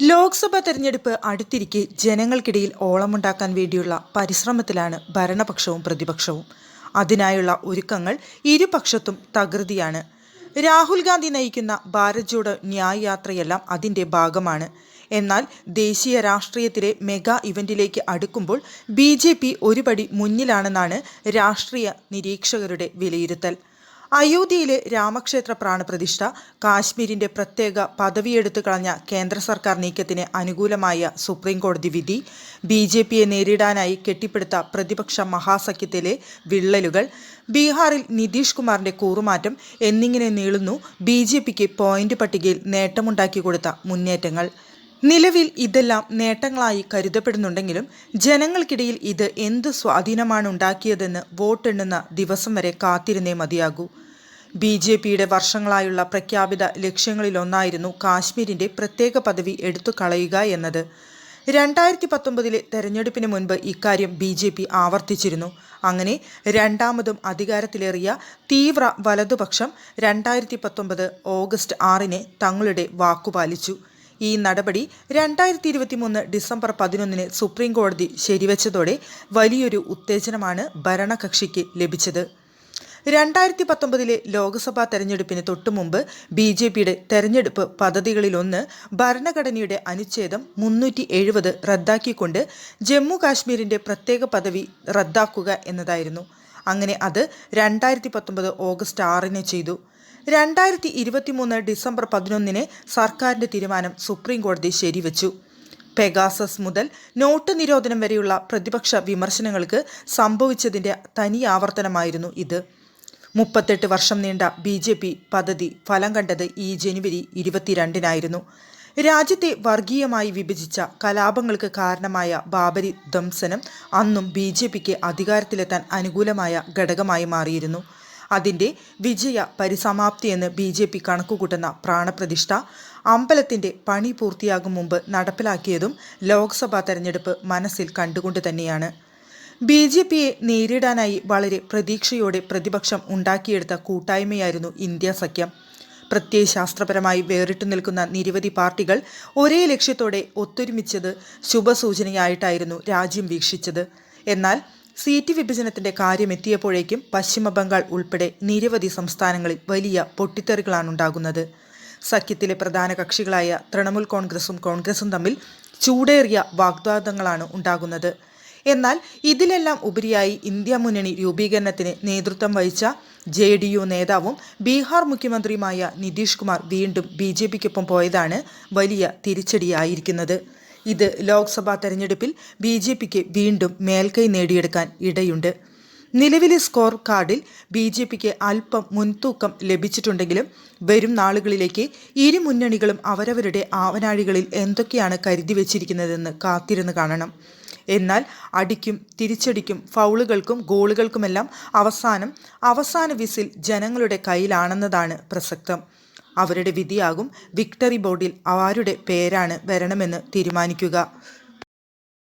ലോക്സഭാ തെരഞ്ഞെടുപ്പ് അടുത്തിരിക്കെ ജനങ്ങൾക്കിടയിൽ ഓളമുണ്ടാക്കാൻ വേണ്ടിയുള്ള പരിശ്രമത്തിലാണ് ഭരണപക്ഷവും പ്രതിപക്ഷവും. അതിനായുള്ള ഒരുക്കങ്ങൾ ഇരുപക്ഷത്തും തകൃതിയാണ്. രാഹുൽ ഗാന്ധി നയിക്കുന്ന ഭാരത് ജോഡോ ന്യായ് യാത്രയെല്ലാം അതിന്റെ ഭാഗമാണ്. എന്നാൽ ദേശീയ രാഷ്ട്രീയത്തിലെ മെഗാ ഇവന്റിലേക്ക് അടുക്കുമ്പോൾ ബി ജെ പി ഒരുപടി മുന്നിലാണെന്നാണ് രാഷ്ട്രീയ നിരീക്ഷകരുടെ വിലയിരുത്തൽ. അയോധ്യയിലെ രാമക്ഷേത്ര പ്രാണപ്രതിഷ്ഠ കാശ്മീരിന്റെ പ്രത്യേക പദവിയെടുത്തു കളഞ്ഞ കേന്ദ്ര സർക്കാർ നീക്കത്തിന് അനുകൂലമായ സുപ്രീംകോടതി വിധി ബി ജെ പിയെ നേരിടാനായി കെട്ടിപ്പടുത്ത പ്രതിപക്ഷ മഹാസഖ്യത്തിലെ വിള്ളലുകൾ ബീഹാറിൽ നിതീഷ് കുമാറിന്റെ കൂറുമാറ്റം എന്നിങ്ങനെ നീളുന്നു ബി ജെ പിക്ക് പോയിന്റ് പട്ടികയിൽ നേട്ടമുണ്ടാക്കി കൊടുത്ത മുന്നേറ്റങ്ങൾ. നിലവിൽ ഇതെല്ലാം നേട്ടങ്ങളായി കരുതപ്പെടുന്നുണ്ടെങ്കിലും ജനങ്ങൾക്കിടയിൽ ഇത് എന്ത് സ്വാധീനമാണ് ഉണ്ടാക്കിയതെന്ന് വോട്ടെണ്ണുന്ന ദിവസം വരെ കാത്തിരുന്നേ മതിയാകൂ. ബി ജെ പിയുടെ വർഷങ്ങളായുള്ള പ്രഖ്യാപിത ലക്ഷ്യങ്ങളിലൊന്നായിരുന്നു കാശ്മീരിന്റെ പ്രത്യേക പദവി എടുത്തു കളയുക എന്നത്. രണ്ടായിരത്തി പത്തൊമ്പതിലെ തെരഞ്ഞെടുപ്പിന് മുൻപ് ഇക്കാര്യം ബി ജെ പി ആവർത്തിച്ചിരുന്നു. അങ്ങനെ രണ്ടാമതും അധികാരത്തിലേറിയ തീവ്ര വലതുപക്ഷം രണ്ടായിരത്തി പത്തൊമ്പത് ഓഗസ്റ്റ് ആറിന് തങ്ങളുടെ വാക്കുപാലിച്ചു ഈ നടപടി രണ്ടായിരത്തി ഇരുപത്തി മൂന്ന് ഡിസംബർ പതിനൊന്നിന് സുപ്രീം കോടതി ശരിവച്ചതോടെ വലിയൊരു ഉത്തേജനമാണ് ഭരണകക്ഷിക്ക് ലഭിച്ചത്. രണ്ടായിരത്തി പത്തൊമ്പതിലെ ലോക്സഭാ തെരഞ്ഞെടുപ്പിന് തൊട്ടുമുമ്പ് ബി ജെ പിയുടെ തെരഞ്ഞെടുപ്പ് പദ്ധതികളിലൊന്ന് ഭരണഘടനയുടെ അനുച്ഛേദം മുന്നൂറ്റി എഴുപത് റദ്ദാക്കിക്കൊണ്ട് ജമ്മു കാശ്മീരിന്റെ പ്രത്യേക പദവി റദ്ദാക്കുക എന്നതായിരുന്നു. അങ്ങനെ അത് രണ്ടായിരത്തി പത്തൊമ്പത് ഓഗസ്റ്റ് ആറിന് ചെയ്തു. രണ്ടായിരത്തി ഇരുപത്തി മൂന്ന് ഡിസംബർ പതിനൊന്നിന് സർക്കാരിന്റെ തീരുമാനം സുപ്രീം കോടതി ശരിവച്ചു. പെഗാസസ് മുതൽ നോട്ട് നിരോധനം വരെയുള്ള പ്രതിപക്ഷ വിമർശനങ്ങൾക്ക് സംഭവിച്ചതിന്റെ തനി ആവർത്തനമായിരുന്നു ഇത്. മുപ്പത്തെട്ട് വർഷം നീണ്ട ബി ജെ പി പദ്ധതി ഫലം കണ്ടത് ഈ ജനുവരി ഇരുപത്തിരണ്ടിനായിരുന്നു. രാജ്യത്തെ വർഗീയമായി വിഭജിച്ച കലാപങ്ങൾക്ക് കാരണമായ ബാബരി ധ്വംസനം അന്നും ബി ജെ പിക്ക് അധികാരത്തിലെത്താൻ അനുകൂലമായ ഘടകമായി മാറിയിരുന്നു. അതിന്റെ വിജയ പരിസമാപ്തിയെന്ന് ബി ജെ പി കണക്കുകൂട്ടുന്ന പ്രാണപ്രതിഷ്ഠ അമ്പലത്തിന്റെ പണി പൂർത്തിയാകും മുമ്പ് നടപ്പിലാക്കിയതും ലോക്സഭാ തെരഞ്ഞെടുപ്പ് മനസ്സിൽ കണ്ടുകൊണ്ട് തന്നെയാണ്. ബി ജെ പിയെ നേരിടാനായി വളരെ പ്രതീക്ഷയോടെ പ്രതിപക്ഷം ഉണ്ടാക്കിയെടുത്ത കൂട്ടായ്മയായിരുന്നു ഇന്ത്യ സഖ്യം. പ്രത്യയശാസ്ത്രപരമായി വേറിട്ടു നിൽക്കുന്ന നിരവധി പാർട്ടികൾ ഒരേ ലക്ഷ്യത്തോടെ ഒത്തൊരുമിച്ചത് ശുഭസൂചനയായിട്ടായിരുന്നു രാജ്യം വീക്ഷിച്ചത്. എന്നാൽ സീറ്റ് വിഭജനത്തിന്റെ കാര്യമെത്തിയപ്പോഴേക്കും പശ്ചിമ ബംഗാൾ ഉൾപ്പെടെ നിരവധി സംസ്ഥാനങ്ങളിൽ വലിയ പൊട്ടിത്തെറികളാണുണ്ടാകുന്നത് സഖ്യത്തിലെ പ്രധാന കക്ഷികളായ തൃണമൂൽ കോൺഗ്രസും കോൺഗ്രസും തമ്മിൽ ചൂടേറിയ വാഗ്വാദങ്ങളാണ് ഉണ്ടാകുന്നത്. എന്നാൽ ഇതിലെല്ലാം ഉപരിയായി ഇന്ത്യ മുന്നണി രൂപീകരണത്തിന് നേതൃത്വം വഹിച്ച ജെ ഡി യു നേതാവും ബീഹാർ മുഖ്യമന്ത്രിയുമായ നിതീഷ് കുമാർ വീണ്ടും ബി ജെ പിക്കൊപ്പം പോയതാണ് വലിയ തിരിച്ചടിയായിരിക്കുന്നത്. ഇത് ലോക്സഭാ തെരഞ്ഞെടുപ്പിൽ ബി ജെ പിക്ക് വീണ്ടും മേൽക്കൈ നേടിയെടുക്കാൻ ഇടയുണ്ട്. നിലവിലെ സ്കോർ കാർഡിൽ ബി ജെ പിക്ക് അല്പം മുൻതൂക്കം ലഭിച്ചിട്ടുണ്ടെങ്കിലും വരും നാളുകളിലേക്ക് ഇരു മുന്നണികളും അവരവരുടെ ആവനാഴികളിൽ എന്തൊക്കെയാണ് കരുതി വച്ചിരിക്കുന്നതെന്ന് കാത്തിരുന്ന് കാണണം. എന്നാൽ അടിക്കും തിരിച്ചടിക്കും ഫൗളുകൾക്കും ഗോളുകൾക്കുമെല്ലാം അവസാനം അവസാന വിസിൽ ജനങ്ങളുടെ കയ്യിലാണെന്നതാണ് പ്രസക്തം. അവരുടെ വിധിയാകും വിക്ടറി ബോർഡിൽ ആരുടെ പേരാണ് വരണമെന്ന് തീരുമാനിക്കുക.